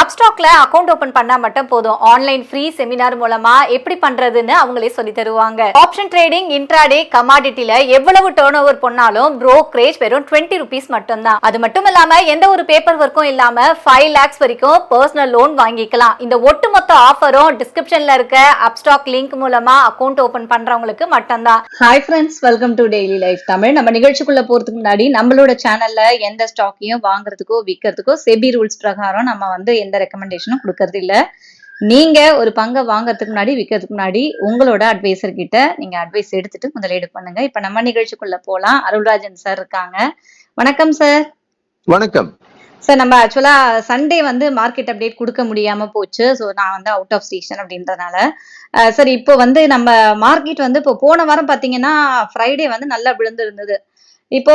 அப்ஸ்டாக்ல account open பண்ணா மட்டும் போதும். ஆன்லைன் ஃப்ரீ செமினார் மூலமா எப்படி பண்றதுன்னு அவங்களே சொல்லி தருவாங்க. ஆப்ஷன் ட்ரேடிங் இன்ட்ராடே கமாடிட்டில எவ்வளவு டேர்ன் ஓவர் பண்ணாலும் ப்ரோக்ரேஜ் வெறும் டுவெண்ட்டி ருபீஸ் மட்டும்தான். அது மட்டும் இல்லாம எந்த ஒரு பேப்பர் ஒர்க்கும் இல்லாம ஃபைவ் லேக்ஸ் வரைக்கும் பர்சனல் லோன் வாங்கிக்கலாம். இந்த ஒட்டுமொத்த ஆஃபரும் டிஸ்கிரிப்ஷன்ல இருக்க அப்ஸ்டாக் லிங்க் மூலமா அக்கவுண்ட் ஓபன் பண்றவங்களுக்கு மட்டும்தான். Hi friends welcome to daily life Tamil நம்ம நிகழ்ச்சிக்குள்ள போறதுக்கு முன்னாடி நம்மளோட சேனல்ல எந்த ஸ்டாக்கையும் வாங்குறதுக்கோ விற்கிறதுக்கோ செபி ரூல்ஸ் பிரகாரம் நம்ம வந்து எந்த ரெக்கமெண்டேஷனும் கொடுக்கறது இல்ல. நீங்க ஒரு பங்கை வாங்குறதுக்கு முன்னாடி விற்கிறதுக்கு முன்னாடி உங்களோட அட்வைசர் கிட்ட நீங்க அட்வைஸ் எடுத்துட்டு முதலீடு பண்ணுங்க. இப்ப நம்ம நிகழ்ச்சிக்குள்ள போலாம். அருள்ராஜன் சார் இருக்காங்க. வணக்கம் சார் வணக்கம். சார் நம்ம ஆக்சுவலா சண்டே வந்து மார்க்கெட் அப்டேட் கொடுக்க முடியாம போச்சு. ஸோ நான் வந்து அவுட் ஆஃப் ஸ்டேஷன் அப்படின்றதுனால. சார் இப்போ வந்து நம்ம மார்க்கெட் வந்து இப்போ போன வாரம் பாத்தீங்கன்னா ஃப்ரைடே வந்து நல்லா விழுந்து இருந்தது இப்போ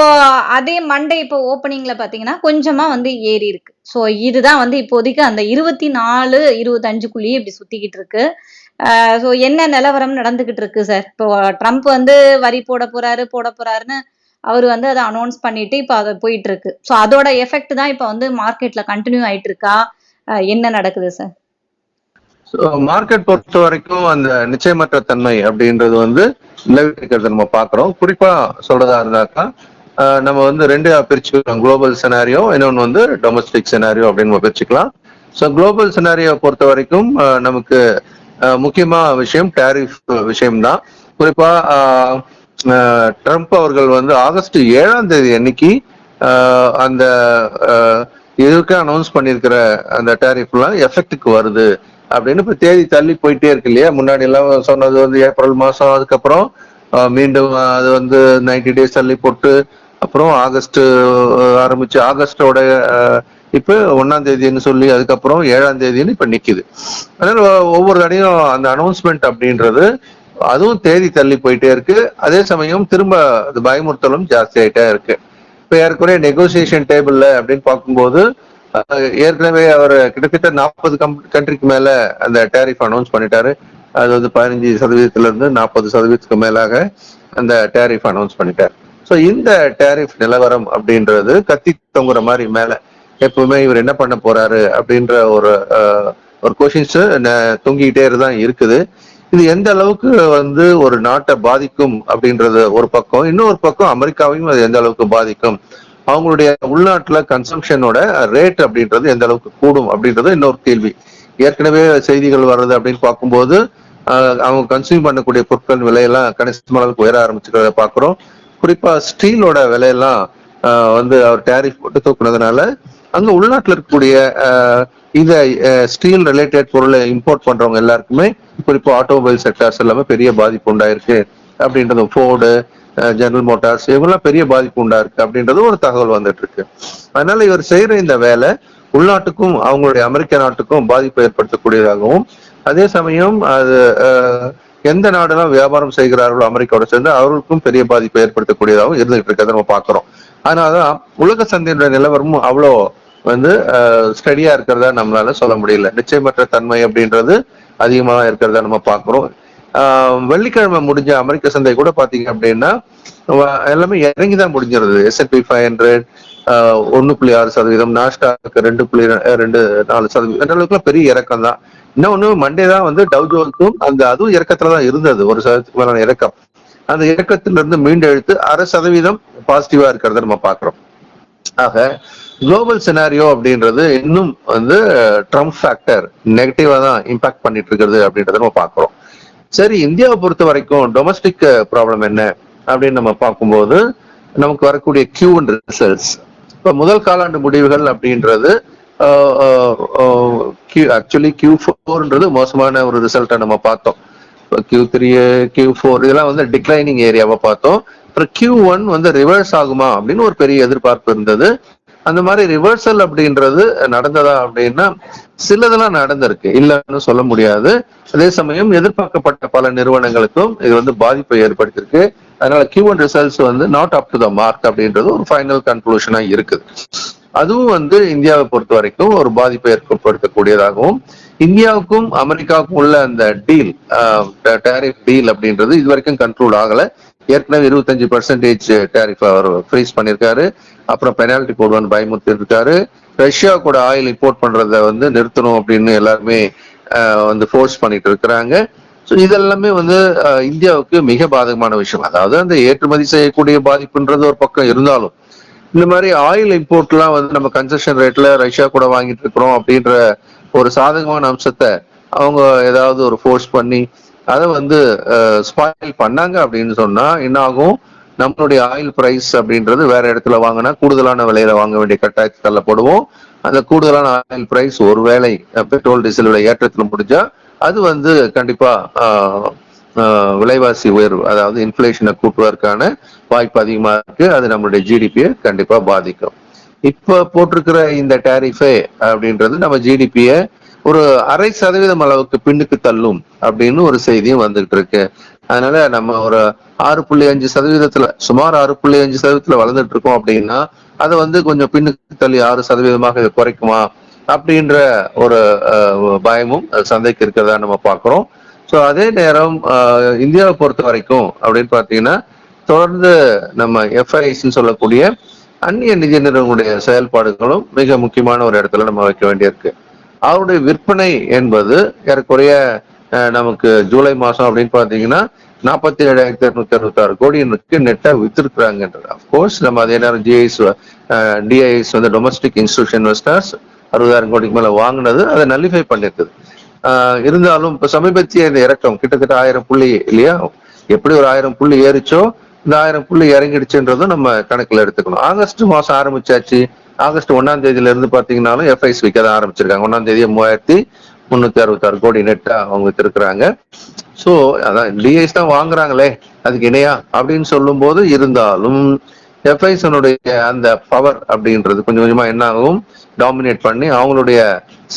அதே மண்டே இப்போ ஓப்பனிங்ல பாத்தீங்கன்னா கொஞ்சமா வந்து ஏறி இருக்கு. ஸோ இதுதான் வந்து இப்போதைக்கு அந்த இருபத்தி நாலு இருபத்தஞ்சுக்குள்ளேயே இப்படி சுத்திக்கிட்டு இருக்கு. ஸோ என்ன நிலவரம் நடந்துகிட்டு இருக்கு சார் இப்போ ட்ரம்ப் வந்து வரி போட போறாரு போட போறாருன்னு அவர் வந்து அதை அனௌன்ஸ் பண்ணிட்டு இப்போ அதை போயிட்டு இருக்கு. ஸோ அதோட எஃபெக்ட் தான் இப்போ வந்து மார்க்கெட்ல கண்டினியூ ஆயிட்டு இருக்கா? என்ன நடக்குது சார் மார்க்கெட் பொறுத்த வரைக்கும் அந்த நிச்சயமற்ற தன்மை அப்படின்றது வந்து நிலவிட்டு நம்ம பாக்குறோம் குறிப்பா சொல்றதா இருந்தாக்கா ஆஹ் நம்ம வந்து ரெண்டு பிரிச்சுக்கலாம் குளோபல் செனாரியோ இன்னொன்று வந்து டொமஸ்டிக் செனாரியோ அப்படின்னு நம்ம பிரிச்சுக்கலாம். ஸோ குளோபல் செனாரியோ பொறுத்த வரைக்கும் நமக்கு முக்கியமான முக்கியமா விஷயம் டேரிஃப் விஷயம்தான். குறிப்பா ஆஹ் ட்ரம்ப் அவர்கள் வந்து ஆகஸ்ட் ஏழாம் தேதி அன்னைக்கு ஆஹ் அந்த இதுக்கு அனௌன்ஸ் பண்ணியிருக்கிற அந்த டேரிஃப்லாம் எஃபெக்ட்டுக்கு வருது. அப்படின்னு இப்ப தேதி தள்ளி போயிட்டே இருக்கு இல்லையா? முன்னாடி எல்லாம் சொன்னது வந்து ஏப்ரல் மாசம் அதுக்கப்புறம் மீண்டும் அது வந்து நைன்டி டேஸ் தள்ளி போட்டு அப்புறம் ஆகஸ்ட் ஆரம்பிச்சு ஆகஸ்டோட இப்போ இப்ப ஒன்னாம் தேதின்னு சொல்லி அதுக்கப்புறம் ஏழாம் தேதின்னு இப்ப நிக்குது. அதனால ஒவ்வொரு தடையும் அந்த அனௌன்ஸ்மெண்ட் அப்படின்றது அதுவும் தேதி தள்ளி போயிட்டே இருக்கு. அதே சமயம் திரும்ப அது பயமுறுத்தலும் ஜாஸ்தி ஆயிட்டே இருக்கு. இப்ப ஏற்கனவே நெகோசியேஷன் டேபிள்ல அப்படின்னு பார்க்கும்போது ஏற்கனவே அவர் கிட்டத்தட்ட நாற்பது கண்ட்ரிக்கு மேல அந்த டேரிஃப் அனௌன்ஸ் பண்ணிட்டாரு. அது வந்து பதினஞ்சு சதவீதத்துல இருந்து நாற்பது சதவீதத்துக்கு மேலாக அந்த டேரிஃப் அனௌன்ஸ் பண்ணிட்டார். ஸோ இந்த டேரிஃப் நிலவரம் அப்படின்றது கத்தி தொங்குற மாதிரி மேல எப்பவுமே இவர் என்ன பண்ண போறாரு அப்படின்ற ஒரு ஒரு கொஷின்ஸ் தொங்கிக்கிட்டே தான் இருக்குது. இது எந்த அளவுக்கு வந்து ஒரு நாட்டை பாதிக்கும் அப்படின்றது ஒரு பக்கம். இன்னொரு பக்கம் அமெரிக்காவையும் அது எந்த அளவுக்கு பாதிக்கும்? அவங்களுடைய உள்நாட்டுல கன்சம்ஷனோட ரேட் அப்படின்றது எந்த அளவுக்கு கூடும் அப்படின்றது இன்னொரு கேள்வி. ஏற்கனவே செய்திகள் வர்றது அப்படின்னு பார்க்கும்போது அவங்க கன்சியூம் பண்ணக்கூடிய பொருட்கள் விலையெல்லாம் கணிசமான அளவுக்கு உயர ஆரம்பிச்சுக்கிறத பாக்குறோம் குறிப்பா ஸ்டீலோட விலையெல்லாம் ஆஹ், வந்து அவர் டேரிஃப் போட்டு தூக்குனதுனால அங்க உள்நாட்டுல இருக்கக்கூடிய ஆஹ், இந்த ஸ்டீல் ரிலேட்டட் பொருளை இம்போர்ட் பண்றவங்க எல்லாருக்குமே குறிப்பா ஆட்டோமொபைல் செக்டார்ஸ் எல்லாமே பெரிய பாதிப்பு உண்டாயிருக்கு. அப்படின்றது ஃபோர்டு ஜெனரல் மோட்டார்ஸ் இவங்கெல்லாம் பெரிய பாதிப்பு உண்டா இருக்கு அப்படின்றது ஒரு தகவல் வந்துட்டு இருக்கு அதனால இவர் செய்யற இந்த வேலை உள்நாட்டுக்கும் அவங்களுடைய அமெரிக்க நாட்டுக்கும் பாதிப்பை ஏற்படுத்தக்கூடியதாகவும் அதே சமயம் அது எந்த நாடெல்லாம் வியாபாரம் செய்கிறார்களோ அமெரிக்காவோட சேர்ந்து அவர்களுக்கும் பெரிய பாதிப்பை ஏற்படுத்தக்கூடியதாகவும் இருந்துகிட்டு இருக்கிறத நம்ம பாக்குறோம் அதனாலதான் உலக சந்தையினுடைய நிலவரமும் அவ்வளோ வந்து ஸ்டடியா இருக்கிறதா நம்மளால சொல்ல முடியல. நிச்சயமற்ற தன்மை அப்படின்றது அதிகமாக இருக்கிறதா நம்ம பாக்குறோம் வெள்ளிக்கிழமை முடிஞ்ச அமெரிக்க சந்தை கூட பாத்தீங்க அப்படின்னா எல்லாமே இறங்கி தான் முடிஞ்சிருது எஸ்என்பி ஃபைவ் ஹண்ட்ரட் ஒன்னு புள்ளி ஆறு சதவீதம் நாஸ்டாக் ரெண்டு புள்ளி ரெ- ரெண்டு நாலு சதவீதம். அளவுக்குலாம் பெரிய இறக்கம் தான். ஒன்று மண்டே தான் வந்து டவு ஜோன்ஸும் அந்த அதுவும் இறக்கத்துல தான் இருந்தது. ஒரு சதவீதத்துக்கு மேலான இறக்கம். அந்த இறக்கத்திலிருந்து மீண்டெழுத்து அரை சதவீதம் பாசிட்டிவா இருக்கிறத நம்ம பாக்குறோம் ஆக குளோபல் சினாரியோ அப்படின்றது இன்னும் வந்து ட்ரம்ப் ஃபேக்டர் நெகட்டிவா தான் இம்பாக்ட் பண்ணிட்டு இருக்கிறது அப்படின்றத நம்ம பார்க்குறோம். சரி இந்தியாவை பொறுத்த வரைக்கும் டொமஸ்டிக் ப்ராப்ளம் uh, என்ன அப்படின்னு நம்ம பார்க்கும்போது நமக்கு வரக்கூடிய கியூ அண்ட் ரிசல்ட்ஸ் இப்போ முதல் காலாண்டு முடிவுகள் அப்படின்றது ஆக்சுவலி கியூ ஃபோர்ன்றது மோசமான ஒரு ரிசல்ட்டை நம்ம பார்த்தோம். கியூ த்ரீ கியூ ஃபோர் இதெல்லாம் வந்து டிக்ளைனிங் ஏரியாவை பார்த்தோம். அப்புறம் கியூ ஒன் வந்து ரிவர்ஸ் ஆகுமா அப்படின்னு ஒரு பெரிய எதிர்பார்ப்பு இருந்தது. அந்த மாதிரி ரிவர்சல் அப்படின்றது நடந்ததா அப்படின்னா சிலதெல்லாம் நடந்திருக்கு. இல்லைன்னு சொல்ல முடியாது. அதே சமயம் எதிர்பார்க்கப்பட்ட பல நிறுவனங்களுக்கும் இது வந்து பாதிப்பை ஏற்படுத்தியிருக்கு. அதனால கியூ ஒன் ரிசல்ட்ஸ் வந்து not up to the mark அப்படின்றது ஒரு ஃபைனல் கன்க்ளூஷனா இருக்குது. அதுவும் வந்து இந்தியாவை பொறுத்த வரைக்கும் ஒரு பாதிப்பை ஏற்படுத்தக்கூடியதாகவும் இந்தியாவுக்கும் அமெரிக்காவுக்கும் உள்ள அந்த டீல் டேரிஃப் டீல் அப்படின்றது இது வரைக்கும் கண்ட்ரோல் ஆகல. ஏற்கனவே இருபத்தஞ்சு பர்சன்டேஜ் டேரிஃப் அவர் ஃப்ரீஸ் பண்ணியிருக்காரு. அப்புறம் பெனால்டி போடுவான்னு பயமுறுத்தி இருக்காரு. ரஷ்யா கூட ஆயில் இம்போர்ட் பண்றத வந்து நிறுத்தணும் அப்படின்னு எல்லாருமே வந்து ஃபோர்ஸ் பண்ணிட்டு இருக்கிறாங்க. ஸோ இதெல்லாமே வந்து இந்தியாவுக்கு மிக பாதகமான விஷயம். அதாவது அந்த ஏற்றுமதி செய்யக்கூடிய பாதிப்புன்றது ஒரு பக்கம் இருந்தாலும் இந்த மாதிரி ஆயில் இம்போர்ட்லாம் வந்து நம்ம கன்செஷன் ரேட்ல ரஷ்யா கூட வாங்கிட்டு இருக்கிறோம் அப்படின்ற ஒரு சாதகமான அம்சத்தை அவங்க ஏதாவது ஒரு ஃபோர்ஸ் பண்ணி அதை வந்து ஸ்பாயில் பண்ணாங்க அப்படின்னு சொன்னா என்ன ஆகும் நம்மளுடைய ஆயில் பிரைஸ் அப்படின்றது வேற இடத்துல வாங்கினா கூடுதலான விலையில வாங்க வேண்டிய கட்டாயத்துக்கு தள்ளப்படுவோம் அந்த கூடுதலான ஆயில் பிரைஸ் ஒருவேளை பெட்ரோல் டீசல் விலை ஏற்றத்துல முடிஞ்சா அது வந்து கண்டிப்பா விலைவாசி உயர்வு அதாவது இன்ஃபிளேஷனை கூட்டுவதற்கான வாய்ப்பு அதிகமா இருக்கு. அது நம்மளுடைய ஜிடிபியை கண்டிப்பா பாதிக்கும். இப்ப போட்டிருக்கிற இந்த டேரிஃபே அப்படின்றது நம்ம ஜிடிபியை ஒரு அரை சதவீதம் அளவுக்கு பின்னுக்கு தள்ளும் அப்படின்னு ஒரு செய்தியும் வந்துகிட்டு இருக்கு. அதனால நம்ம ஒரு ஆறு புள்ளி அஞ்சு சதவீதத்துல சுமார் ஆறு புள்ளி அஞ்சு சதவீதத்துல வளர்ந்துட்டு இருக்கோம் அப்படின்னா அதை வந்து கொஞ்சம் பின்னுக்கு தள்ளி ஆறு சதவீதமாக குறைக்குமா? அப்படின்ற ஒரு பயமும் சந்தைக்கு இருக்கிறதா நம்ம பார்க்குறோம். ஸோ அதே நேரம் இந்தியாவை பொறுத்த வரைக்கும் அப்படின்னு பார்த்தீங்கன்னா தொடர்ந்து நம்ம எஃப்ஐஸ்ன்னு சொல்லக்கூடிய அந்நிய நிதி நிறுவனங்களுடைய செயல்பாடுகளும் மிக முக்கியமான ஒரு இடத்துல நம்ம வைக்க வேண்டியிருக்கு. அவருடைய விற்பனை என்பது ஏறக்குறைய நமக்கு ஜூலை மாசம் அப்படின்னு பார்த்தீங்கன்னா நாற்பத்தி ஏழாயிரத்தி இருநூத்தி அறுபத்தி ஆறு கோடிக்கு நெட்டா வித்திருக்கிறாங்கன்றது. அஃப்கோர்ஸ் நம்ம அதே நேரம் ஜிஐஸ் டிஐஎஸ் வந்து டொமஸ்டிக் இன்ஸ்டியூஷன் இன்வெஸ்டர்ஸ் அறுபதாயிரம் கோடிக்கு மேல வாங்கினது அதை நல்லிஃபை பண்ணிருக்குது. ஆஹ் இருந்தாலும் இப்ப சமீபத்திய இந்த இறக்கம் கிட்டத்தட்ட ஆயிரம் புள்ளி இல்லையா? எப்படி ஒரு ஆயிரம் புள்ளி ஏறிச்சோ இந்த ஆயிரம் புள்ளி இறங்கிடுச்சுன்றதும் நம்ம கணக்குல எடுத்துக்கணும். ஆகஸ்ட் மாசம் ஆரம்பிச்சாச்சு. ஆகஸ்ட் ஒன்னாம் தேதியில இருந்து பாத்தீங்கன்னாலும் எஃப்ஐஸ் விற்க தான் ஆரம்பிச்சிருக்காங்க. ஒன்னாம் தேதி மூவாயிரத்தி முன்னூத்தி அறுபத்தாறு கோடி நெட்டா அவங்க வச்சிருக்கிறாங்க சோ அதான் டிஐஸ் தான் வாங்குறாங்களே அதுக்கு இணையா? அப்படின்னு சொல்லும் போது இருந்தாலும் எஃப்ஐஸனுடைய அந்த பவர் அப்படின்றது கொஞ்சம் கொஞ்சமா என்ன ஆகும்? டாமினேட் பண்ணி அவங்களுடைய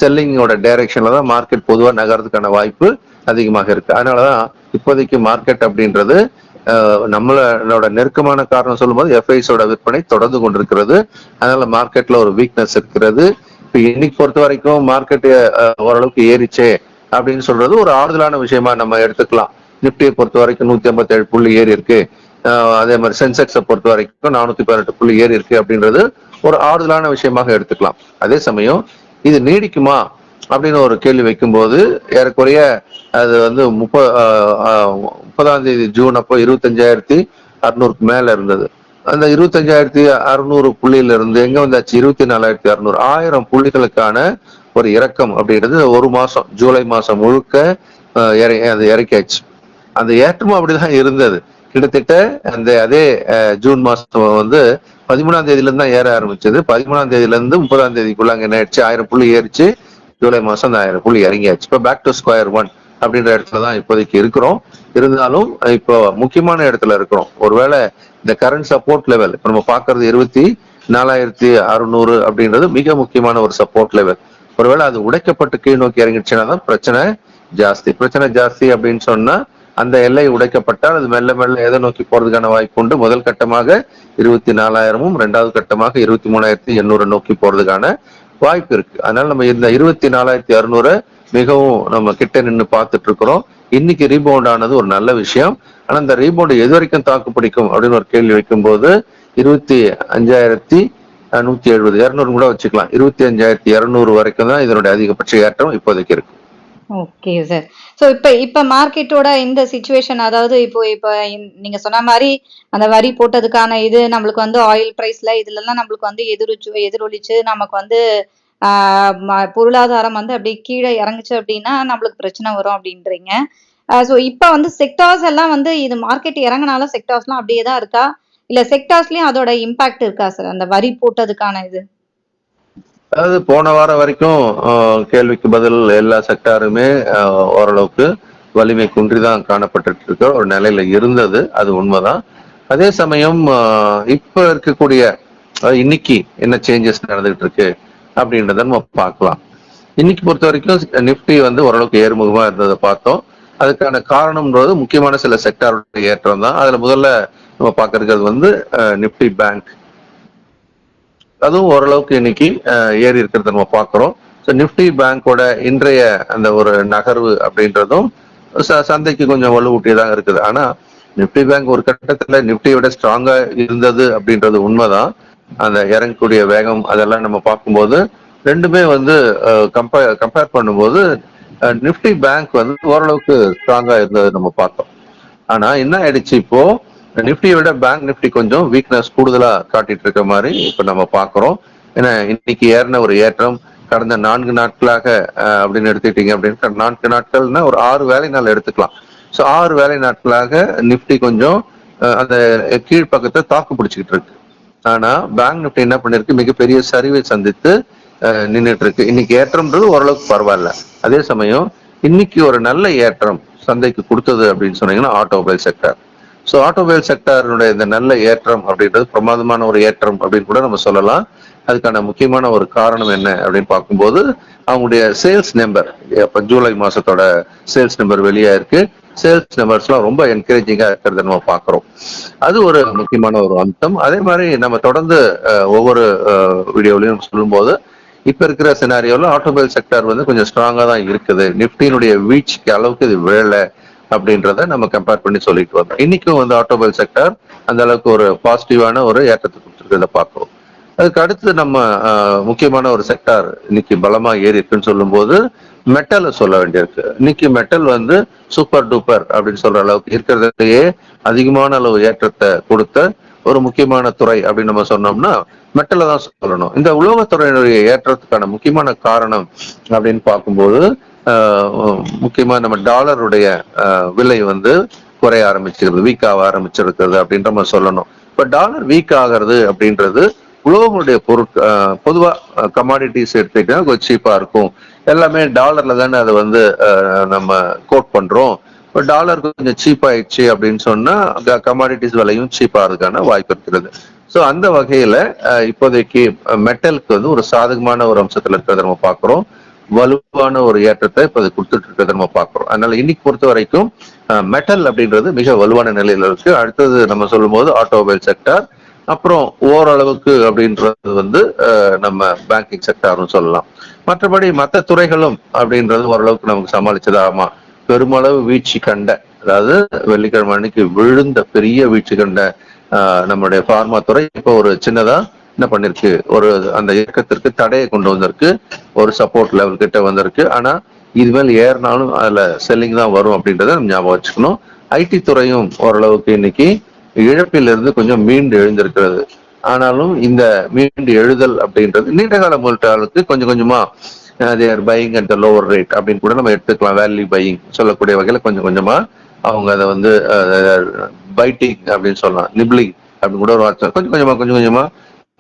செல்லிங்கோட டைரக்ஷன்ல தான் மார்க்கெட் பொதுவா நகர்றதுக்கான வாய்ப்பு அதிகமாக இருக்கு. அதனாலதான் இப்போதைக்கு மார்க்கெட் அப்படின்றது நம்மளோட நெருக்கமான காரணம் சொல்லும்போது எஃப்ஐஸோட விற்பனை தொடர்ந்து கொண்டிருக்கிறது. அதனால மார்க்கெட்ல ஒரு வீக்னஸ் இருக்கிறது. இன்னைக்கு பொறுத்த வரைக்கும் மார்க்கெட் ஓரளவுக்கு ஏறிச்சே அப்படின்னு சொல்றது ஒரு ஆறுதலான விஷயமா நம்ம எடுத்துக்கலாம். நிப்டியை பொறுத்த வரைக்கும் நூத்தி ஐம்பத்தி ஏழு புள்ளி ஏறி இருக்கு. அஹ் அதே மாதிரி சென்செக்ஸை பொறுத்த வரைக்கும் நானூத்தி பதினெட்டு புள்ளி ஏறி இருக்கு அப்படின்றது ஒரு ஆறுதலான விஷயமாக எடுத்துக்கலாம். அதே சமயம் இது நீடிக்குமா அப்படின்னு ஒரு கேள்வி வைக்கும்போது ஏறக்குறைய அது வந்து முப்ப அஹ் முப்பதாம் தேதி ஜூன் அப்போ இருபத்தஞ்சாயிரத்தி அறுநூறுக்கு மேல இருந்தது. அந்த இருபத்தஞ்சாயிரத்தி அறுநூறு புள்ளியில இருந்து எங்க வந்தாச்சு? இருபத்தி நாலாயிரத்தி அறுநூறு. ஆயிரம் புள்ளிகளுக்கான ஒரு இறக்கம் அப்படின்றது ஒரு மாசம் ஜூலை மாசம் முழுக்க இற- அது இறக்கியாச்சு. அந்த ஏற்றமும் அப்படிதான் இருந்தது. கிட்டத்தட்ட அந்த அதே ஜூன் மாசம் வந்து பதிமூணாம் தேதியில இருந்து தான் ஏற ஆரம்பிச்சது. பதிமூணாம் தேதியில இருந்து முப்பதாம் தேதிக்குள்ள அங்க என்ன ஆயிடுச்சு ஆயிரம் புள்ளி ஏறிச்சு. ஜூலை மாசம் அந்த ஆயிரம் புள்ளி இறங்கியாச்சு. இப்போ பேக் டு ஸ்கொயர் ஒன் அப்படின்ற இடத்துல தான் இப்போதைக்கு இருக்கிறோம். இருந்தாலும் இப்போ முக்கியமான இடத்துல இருக்கிறோம் ஒருவேளை இந்த கரண்ட் சப்போர்ட் லெவல் இப்போ நம்ம பார்க்கறது இருபத்தி நாலாயிரத்தி அறுநூறு அப்படின்றது மிக முக்கியமான ஒரு சப்போர்ட் லெவல் ஒருவேளை அது உடைக்கப்பட்டு கீழ் நோக்கி இறங்கிடுச்சுன்னா தான் பிரச்சனை ஜாஸ்தி. பிரச்சனை ஜாஸ்தி அப்படின்னு சொன்னா அந்த எல்லை உடைக்கப்பட்டால் அது மெல்ல மெல்ல எதை நோக்கி போறதுக்கான வாய்ப்பு உண்டு? முதல் கட்டமாக இருபத்தி நாலாயிரமும் ரெண்டாவது கட்டமாக இருபத்தி மூணாயிரத்தி எண்ணூறு நோக்கி போறதுக்கான வாய்ப்பு இருக்கு. அதனால நம்ம இந்த இருபத்தி நாலாயிரத்தி அறுநூறு மிகவும் நம்ம கிட்ட நின்று பார்த்துட்டு இருக்கிறோம். இன்னைக்கு ரீபவுண்ட் ஆனது ஒரு நல்ல விஷயம். ஆனா இந்த ரீபவுண்ட் எது வரைக்கும் தாக்கு பிடிக்கும் அப்படின்னு ஒரு கேள்வி வைக்கும்போது இருபத்தி அஞ்சாயிரத்தி நூத்தி எழுபது இருநூறு கூட வச்சுக்கலாம். இருபத்தி அஞ்சாயிரத்தி இருநூறு வரைக்கும் தான் இதனுடைய அதிகபட்ச ஏற்றம் இப்போதைக்கு இருக்கு. ஓகே சார் ஸோ இப்போ இப்போ மார்க்கெட்டோட இந்த சுச்சுவேஷன் அதாவது இப்போ இப்போ நீங்க சொன்ன மாதிரி அந்த வரி போட்டதுக்கான இது நம்மளுக்கு வந்து ஆயில் ப்ரைஸ்ல இதுலலாம் நம்மளுக்கு வந்து எதிரொலிச்சு எதிரொலிச்சு நமக்கு வந்து பொருளாதாரம் வந்து அப்படியே கீழே இறங்குச்சு அப்படின்னா நம்மளுக்கு பிரச்சனை வரும் அப்படின்றீங்க. ஸோ இப்போ வந்து செக்டார்ஸ் எல்லாம் வந்து இது மார்க்கெட் இறங்கினாலும் செக்டார்ஸ்லாம் அப்படியே தான் இருக்கா? இல்ல செக்டார்ஸ்லயும் அதோட இம்பாக்ட் இருக்கா சார் அந்த வரி போட்டதுக்கான இது. அதாவது போன வாரம் வரைக்கும் கேள்விக்கு பதில் எல்லா செக்டாருமே ஓரளவுக்கு வலிமை குன்றிதான் காணப்பட்டு இருக்க ஒரு நிலையில இருந்தது. அது உண்மைதான். அதே சமயம் இப்ப இருக்கக்கூடிய இன்னைக்கு என்ன சேஞ்சஸ் நடந்துகிட்டு இருக்கு? அப்படின்றத நம்ம பார்க்கலாம். இன்னைக்கு பொறுத்த வரைக்கும் நிப்டி வந்து ஓரளவுக்கு ஏறுமுகமா இருந்ததை பார்த்தோம். அதுக்கான காரணம்ன்றது முக்கியமான சில செக்டாருடைய ஏற்றம் தான். அதுல முதல்ல நம்ம பார்க்கறது வந்து நிப்டி பேங்க் அதுவும் ஓரளவுக்கு இன்னைக்கு ஏறி இருக்கிறத நம்ம பார்க்கிறோம். ஸோ நிஃப்டி பேங்கோட இன்றைய அந்த ஒரு நகர்வு அப்படின்றதும் ச- சந்தைக்கு கொஞ்சம் வலுவூட்டியதாக இருக்குது. ஆனா நிஃப்டி பேங்க் ஒரு கட்டத்துல நிப்டியோட விட ஸ்ட்ராங்கா இருந்தது அப்படின்றது உண்மைதான். அந்த இறங்கக்கூடிய வேகம் அதெல்லாம் நம்ம பார்க்கும்போது ரெண்டுமே வந்து கம்பேர் கம்பேர் பண்ணும்போது நிஃப்டி பேங்க் வந்து ஓரளவுக்கு ஸ்ட்ராங்கா இருந்தது நம்ம பார்த்தோம். ஆனா என்ன ஆயிடுச்சு இப்போ? நிஃப்டியை விட பேங்க் நிப்டி கொஞ்சம் வீக்னஸ் கூடுதலா காட்டிட்டு இருக்க மாதிரி இப்ப நம்ம பாக்குறோம் ஏன்னா இன்னைக்கு ஏறின ஒரு ஏற்றம் கடந்த நான்கு நாட்களாக அப்படின்னு எடுத்துக்கிட்டீங்க அப்படின்னு நான்கு நாட்கள்னா ஒரு ஆறு வேலை நாள் எடுத்துக்கலாம். ஸோ ஆறு வேலை நாட்களாக நிஃப்டி கொஞ்சம் அஹ், அந்த கீழ்ப்பக்கத்தை தாக்கு பிடிச்சிக்கிட்டு இருக்கு. ஆனா பேங்க் நிப்டி என்ன பண்ணிருக்கு? மிகப்பெரிய சரிவை சந்தித்து நின்றுட்டு நின்னுட்டு இருக்கு இன்னைக்கு ஏற்றம்ன்றது ஓரளவுக்கு பரவாயில்ல. அதே சமயம் இன்னைக்கு ஒரு நல்ல ஏற்றம் சந்தைக்கு கொடுத்தது அப்படின்னு சொன்னீங்கன்னா ஆட்டோமொபைல் செக்டர் ஸோ ஆட்டோமொபைல் செக்டருடைய இந்த நல்ல ஏற்றம் அப்படின்றது பிரமாதமான ஒரு ஏற்றம் அப்படின்னு கூட நம்ம சொல்லலாம். அதுக்கான முக்கியமான ஒரு காரணம் என்ன அப்படின்னு பார்க்கும்போது அவங்களுடைய சேல்ஸ் நம்பர் இப்போ ஜூலை மாசத்தோட சேல்ஸ் நம்பர் வெளியா இருக்கு சேல்ஸ் நம்பர்ஸ்லாம் ரொம்ப என்கரேஜிங்கா இருக்கிறத நம்ம பார்க்குறோம். அது ஒரு முக்கியமான ஒரு அம்சம். அதே மாதிரி நம்ம தொடர்ந்து அஹ், ஒவ்வொரு வீடியோலையும் சொல்லும்போது இப்ப இருக்கிற சினாரியோல ஆட்டோமொபைல் செக்டர் வந்து கொஞ்சம் ஸ்ட்ராங்கா தான் இருக்குது. நிப்டியினுடைய வீழ்ச்சிக்கு அளவுக்கு இது விழல அப்படின்றத நம்ம கம்பேர் பண்ணி சொல்லிட்டு வந்தோம். இன்னைக்கும் வந்து ஆட்டோமொபைல் செக்டர் அந்த அளவுக்கு ஒரு பாசிட்டிவான ஒரு ஏற்றத்தை கொடுத்துருக்கிறத பார்க்கிறோம். அதுக்கு அடுத்து நம்ம அஹ், முக்கியமான ஒரு செக்டார் இன்னைக்கு பலமா ஏறி இருக்குன்னு சொல்லும்போது மெட்டலை சொல்ல வேண்டியிருக்கு இன்னைக்கு மெட்டல் வந்து சூப்பர் டூப்பர் அப்படின்னு சொல்ற அளவுக்கு இருக்கிறதுலேயே அதிகமான அளவு ஏற்றத்தை கொடுத்த ஒரு முக்கியமான துறை அப்படின்னு நம்ம சொன்னோம்னா மெட்டலை தான் சொல்லணும். இந்த உலோகத்துறையினுடைய ஏற்றத்துக்கான முக்கியமான காரணம் அப்படின்னு பார்க்கும்போது முக்கியமா நம்ம டாலருடைய விலை வந்து குறைய ஆரம்பிச்சிருக்கிறது வீக் ஆக ஆரம்பிச்சிருக்கிறது அப்படின்ற நம்ம சொல்லணும். இப்ப டாலர் வீக் ஆகிறது அப்படின்றது உலோகங்களுடைய பொருட்கள் பொதுவாக கமாடிட்டிஸ் எடுத்துக்கிட்டா கொஞ்சம் சீப்பாக இருக்கும். எல்லாமே டாலர்ல தானே அதை வந்து நம்ம கோட் பண்ணுறோம் இப்போ டாலர் கொஞ்சம் சீப் ஆயிடுச்சு அப்படின்னு சொன்னால் கமாடிட்டிஸ் விலையும் சீப்பாக இருக்கான வாய்ப்பு இருக்கிறது. ஸோ அந்த வகையில் இப்போதைக்கு மெட்டலுக்கு வந்து ஒரு சாதகமான ஒரு அம்சத்தில் இருக்கிறத நம்ம பார்க்குறோம். வலுவான ஒரு ஏற்றத்தை இப்போ அது கொடுத்துட்டு இருக்கிறத நம்ம பார்க்குறோம். அதனால இன்னைக்கு பொறுத்த வரைக்கும் மெட்டல் அப்படின்றது மிக வலுவான நிலையில் இருக்கு. அடுத்தது நம்ம சொல்லும்போது ஆட்டோமொபைல் செக்டார் அப்புறம் ஓரளவுக்கு அப்படின்றது வந்து நம்ம பேங்கிங் செக்டார்னு சொல்லலாம். மற்றபடி மற்ற துறைகளும் அப்படின்றது ஓரளவுக்கு நமக்கு சமாளிச்சதாமா பெருமளவு வீழ்ச்சி கண்ட அதாவது வெள்ளிக்கிழமை அன்னைக்கு விழுந்த பெரிய வீழ்ச்சி கண்ட நம்முடைய நம்மளுடைய துறை இப்போ ஒரு சின்னதா என்ன பண்ணிருக்கு? ஒரு அந்த இயக்கத்திற்கு தடையை கொண்டு வந்திருக்கு. ஒரு சப்போர்ட் லெவல் கிட்ட வந்திருக்கு. ஆனா இதுமேல் ஏறினாலும் அதுல செல்லிங் தான் வரும் அப்படின்றத நம்ம ஞாபகம் வச்சுக்கணும். ஐடி துறையும் ஓரளவுக்கு இன்னைக்கு இழப்பிலிருந்து கொஞ்சம் மீண்டு எழுந்திருக்கிறது. ஆனாலும் இந்த மீண்டு எழுதல் அப்படின்றது நீண்ட கால முதலீட்டாளருக்கு கொஞ்சம் கொஞ்சமா they're buying at lower rate அப்படின்னு கூட நம்ம எடுத்துக்கலாம். வேல்யூ பையிங் சொல்லக்கூடிய வகையில கொஞ்சம் கொஞ்சமா அவங்க அதை வந்து uh, பைட்டிங் அப்படின்னு சொல்லலாம். நிப்ளிங் அப்படின்னு கூட ஒரு வார்த்தை கொஞ்சம் கொஞ்சமா கொஞ்சம் கொஞ்சமா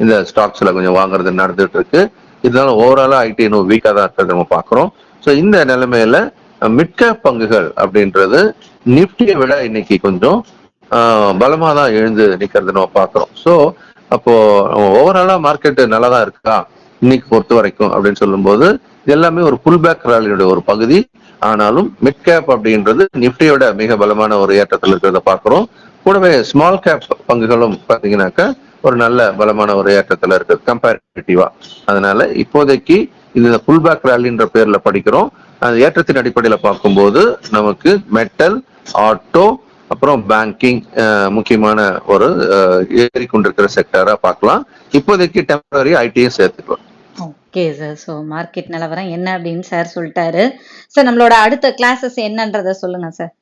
இந்த ஸ்டாக்ஸ்ல கொஞ்சம் வாங்குறது நடந்துட்டு இருக்கு. இதனால ஓவராலா ஐடி இன்னும் வீக்கா தான் இருக்கிறது நம்ம பாக்குறோம் ஸோ இந்த நிலைமையில மிட்க பங்குகள் அப்படின்றது நிப்டியை விட இன்னைக்கு கொஞ்சம் பலமாக பலமா தான் எழுந்து நிற்கிறது நம்ம பாக்குறோம். ஸோ அப்போ ஓவராலா மார்க்கெட் நல்லா தான் இருக்கா? இன்னைக்கு பொறுத்த வரைக்கும் அப்படின்னு சொல்லும்போது இது எல்லாமே ஒரு புல் பேக் ராலியுடைய ஒரு பகுதி. ஆனாலும் மிட் கேப் அப்படின்றது நிப்டியோட மிக பலமான ஒரு ஏற்றத்தில் இருக்கிறத பார்க்குறோம் கூடவே ஸ்மால் கேப் பங்குகளும் பாத்தீங்கன்னாக்கா ஒரு நல்ல பலமான ஒரு ஏற்றத்துல இருக்கு கம்பேரிட்டிவா அதனால இப்போதைக்கு இந்த புல் பேக் ராலின்ற பேர்ல படிக்கிறோம். அந்த ஏற்றத்தின் அடிப்படையில பார்க்கும்போது நமக்கு மெட்டல் ஆட்டோ அப்புறம் பேங்கிங் முக்கியமான ஒரு அஹ், ஏறிக்கொண்டிருக்கிற செக்டரா பார்க்கலாம். இப்போதைக்கு டெம்பரரி ஐடியும் சேர்த்துக்கலாம். ஓகே சார் ஸோ மார்க்கெட் நிலவரம் என்ன அப்படின்னு சார் சொல்லிட்டாரு. சார் நம்மளோட அடுத்த கிளாஸஸ் என்னன்றத சொல்லுங்க சார்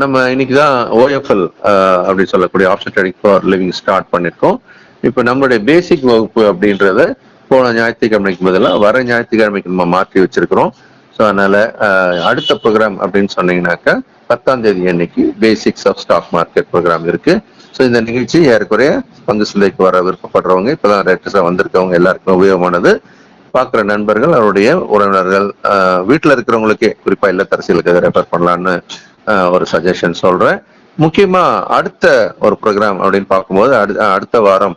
நம்ம இன்னைக்கு தான் ஓஎஃப்எல் அப்படி சொல்லக்கூடிய option trading for living start பண்ணிருக்கோம். இப்போ நம்மளுடைய பேசிக் வகுப்பு அப்படின்றத போன ஞாயிற்றுக்கிழமைக்கு பதிலாக வர ஞாயிற்றுக்கிழமைக்கு நம்ம மாற்றி வச்சிருக்கிறோம். ஸோ அதனால அடுத்த ப்ரோக்ராம் அப்படின்னு சொன்னீங்கன்னாக்கா பத்தாம் தேதி அன்னைக்கு basics of stock market program இருக்கு. ஸோ இந்த நிகழ்ச்சி ஏறக்குறைய பங்கு சந்தைக்கு வர விருப்பப்படுறவங்க இப்போதான் ரெட்டஸாக வந்திருக்கவங்க எல்லாருக்கும் உபயோகமானது. பார்க்குற நண்பர்கள் அவருடைய உறவினர்கள் வீட்டில் இருக்கிறவங்களுக்கே குறிப்பா இல்லத்தரசிகளுக்கு இதை ரெஃபர் பண்ணலான்னு ஒரு சஜஷன் சொல்றேன். முக்கியமா அடுத்த ஒரு ப்ரோக்ராம் அப்படின்னு பார்க்கும்போது அடு- அடுத்த வாரம்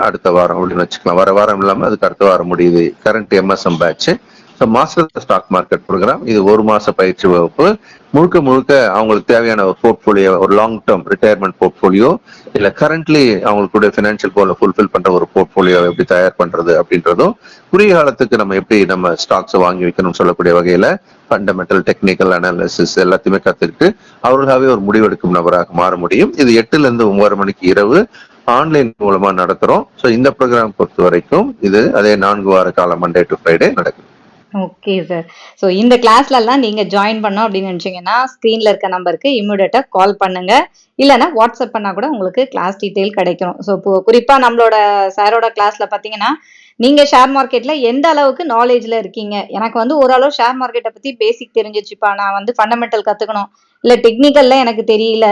அடுத்த வாரம் அப்படின்னு வச்சுக்கலாம். வர வாரம் இல்லாமல் அதுக்கு அடுத்த வாரம் முடியுது. Current MSM batch so master stock market program இது ஒரு மாச பயிற்சி வகுப்பு. முழுக்க முழுக்க அவங்களுக்கு தேவையான ஒரு போர்ட்ஃபோலியோ ஒரு லாங் டேர்ம் ரிட்டையர்மெண்ட் போர்ட்ஃபோலியோ இல்ல கரண்ட்லி அவங்களுக்கு ஃபினான்ஷியல் கோலை ஃபுல்ஃபில் பண்ற ஒரு போர்ட்ஃபோலியோ எப்படி தயார் பண்றது அப்படின்றதும் குறுகிய காலத்துக்கு நம்ம எப்படி நம்ம ஸ்டாக்ஸை வாங்கி வைக்கணும்னு சொல்லக்கூடிய வகையில ஃபண்டமெண்டல் டெக்னிக்கல் அனாலிசிஸ் எல்லாத்தையுமே கத்துக்கிட்டு அவர்களாகவே ஒரு முடிவெடுக்கும் நபராக மாற முடியும். இது எட்டுல இருந்து ஒன்பது மணிக்கு இரவு ஆன்லைன் மூலமா நடத்துறோம். ஸோ இந்த ப்ரோக்ராம் பொறுத்த வரைக்கும் இது அதே நான்கு வார காலம் மண்டே டு ஃப்ரைடே நடக்குது. ஓகே சார் ஸோ இந்த கிளாஸ்லலாம் நீங்கள் ஜாயின் பண்ணோம் அப்படின்னு நினச்சிங்கன்னா ஸ்க்ரீனில் இருக்க நம்பருக்கு இம்மிடியட்டாக கால் பண்ணுங்கள் இல்லைன்னா வாட்ஸ்அப் பண்ணால் கூட உங்களுக்கு கிளாஸ் டீட்டெயில் கிடைக்கும். ஸோ இப்போ குறிப்பாக நம்மளோட சாரோட கிளாஸில் பார்த்தீங்கன்னா நீங்கள் ஷேர் மார்க்கெட்டில் எந்த அளவுக்கு நாலேஜில் இருக்கீங்க? எனக்கு வந்து ஓரளவு ஷேர் மார்க்கெட்டை பற்றி பேசிக் தெரிஞ்சிச்சுப்பா. நான் வந்து ஃபண்டமெண்டல் கற்றுக்கணும் இல்லை டெக்னிக்கலில் எனக்கு தெரியல.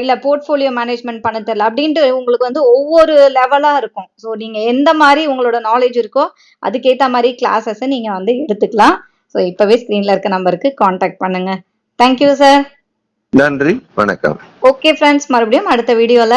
இல்ல போர்ட்ஃபோலியோ மேனேஜ்மெண்ட் பண்ண தெரியல. அப்படின்ட்டு உங்களுக்கு வந்து ஒவ்வொரு லெவலா இருக்கும். ஸோ நீங்க எந்த மாதிரி உங்களோட நாலேஜ் இருக்கோ அதுக்கேத்த மாதிரி கிளாஸஸ் நீங்க வந்து எடுத்துக்கலாம். ஸோ இப்பவே ஸ்க்ரீன்ல இருக்க நம்பருக்கு காண்டாக்ட் பண்ணுங்க. தேங்க்யூ சார் நன்றி. வணக்கம். ஓகே ஃப்ரெண்ட்ஸ் மறுபடியும் அடுத்த வீடியோல